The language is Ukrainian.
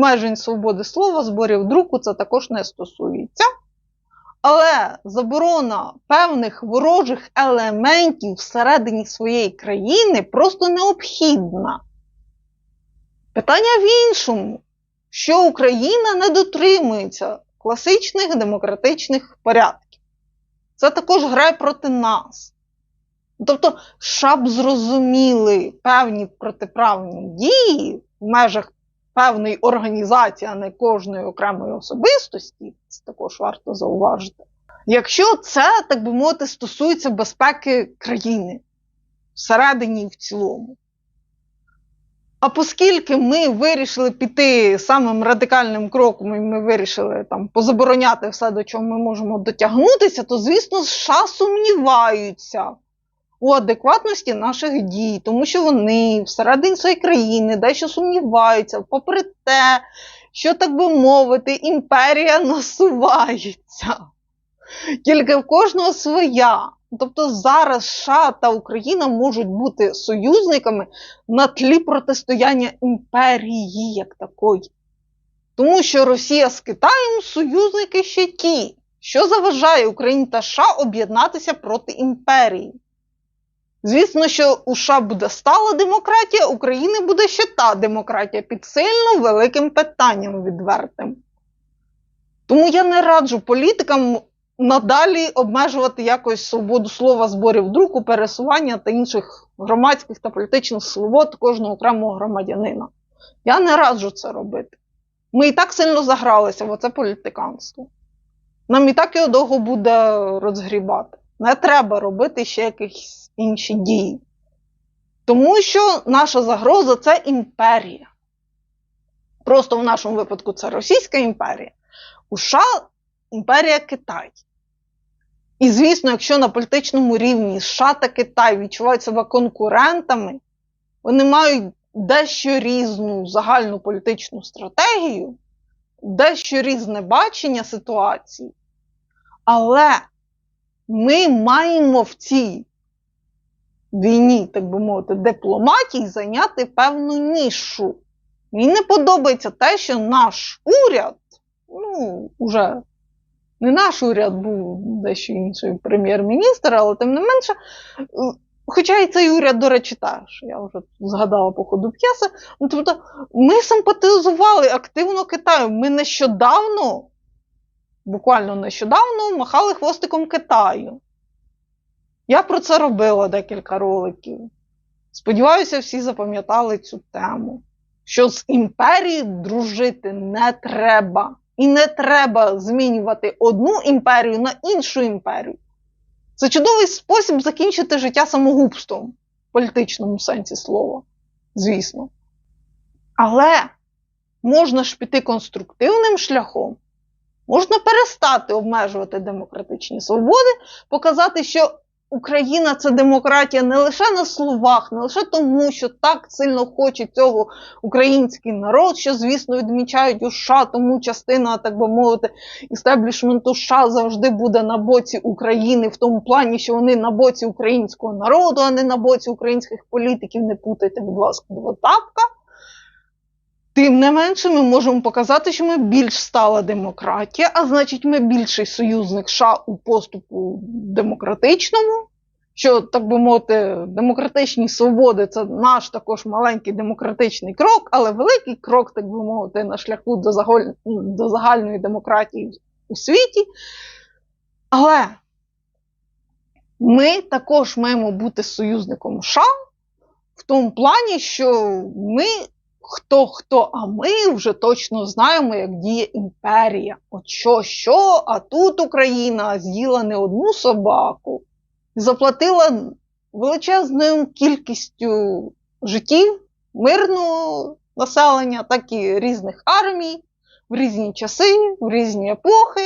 обмежень свободи слова, зборів друку це також не стосується. Але заборона певних ворожих елементів всередині своєї країни просто необхідна. Питання в іншому, що Україна не дотримується класичних демократичних порядків. Це також грає проти нас. Тобто, щоб зрозуміли певні протиправні дії в межах певної організації, а не кожної окремої особистості, це також варто зауважити. Якщо це, так би мовити, стосується безпеки країни всередині і в цілому. А оскільки ми вирішили піти самим радикальним кроком, і ми вирішили там позабороняти все, до чого ми можемо дотягнутися, то, звісно, США сумніваються у адекватності наших дій, тому що вони всередині своєї країни дещо сумніваються, попри те, що, так би мовити, імперія насувається. Тільки в кожного своя. Тобто зараз США та Україна можуть бути союзниками на тлі протистояння імперії як такої. Тому що Росія з Китаєм союзники ще ті, що заважає Україні та США об'єднатися проти імперії. Звісно, що у США буде стала демократія, України буде ще та демократія під сильно великим питанням відвертим. Тому я не раджу політикам надалі обмежувати якось свободу слова, зборів друку, пересування та інших громадських та політичних свобод кожного окремого громадянина. Я не раджу це робити. Ми і так сильно загралися в оце політиканство. Нам і так його довго буде розгрібати. Не треба робити ще якісь інші дії. Тому що наша загроза це імперія. Просто в нашому випадку це Російська імперія, у США імперія Китай. І, звісно, якщо на політичному рівні США та Китай відчувають себе конкурентами, вони мають дещо різну загальну політичну стратегію, дещо різне бачення ситуації. Але ми маємо в цій війні, так би мовити, дипломатії зайняти певну нішу. Мені не подобається те, що наш уряд, ну, уже не наш уряд був дещо інший прем'єр-міністр, але тим не менше, хоча і цей уряд, до речі, теж, я вже згадала по ходу п'єси. Ну, тобто, ми симпатизували активно Китаю. Ми нещодавно, буквально нещодавно, махали хвостиком Китаю. Я про це робила декілька роликів. Сподіваюся, всі запам'ятали цю тему. Що з імперією дружити не треба. І не треба змінювати одну імперію на іншу імперію. Це чудовий спосіб закінчити життя самогубством в політичному сенсі слова, звісно. Але можна ж піти конструктивним шляхом, можна перестати обмежувати демократичні свободи, показати, що Україна це демократія не лише на словах, не лише тому, що так сильно хоче цього український народ, що, звісно, відмічають у США, тому частина, так би мовити, істеблішменту США завжди буде на боці України, в тому плані, що вони на боці українського народу, а не на боці українських політиків. Не путайте, будь ласка, двотапка. Тим не менше, ми можемо показати, що ми більш стала демократія, а значить, ми більший союзник США у поступу демократичному. Що, так би мовити, демократичні свободи це наш також маленький демократичний крок, але великий крок, так би мовити, на шляху до, заголь... до загальної демократії у світі. Але ми також маємо бути союзником США в тому плані, що ми хто хто, а ми вже точно знаємо, як діє імперія. От що, що, а тут Україна з'їла не одну собаку, заплатила величезною кількістю життів мирного населення, так і різних армій в різні часи, в різні епохи.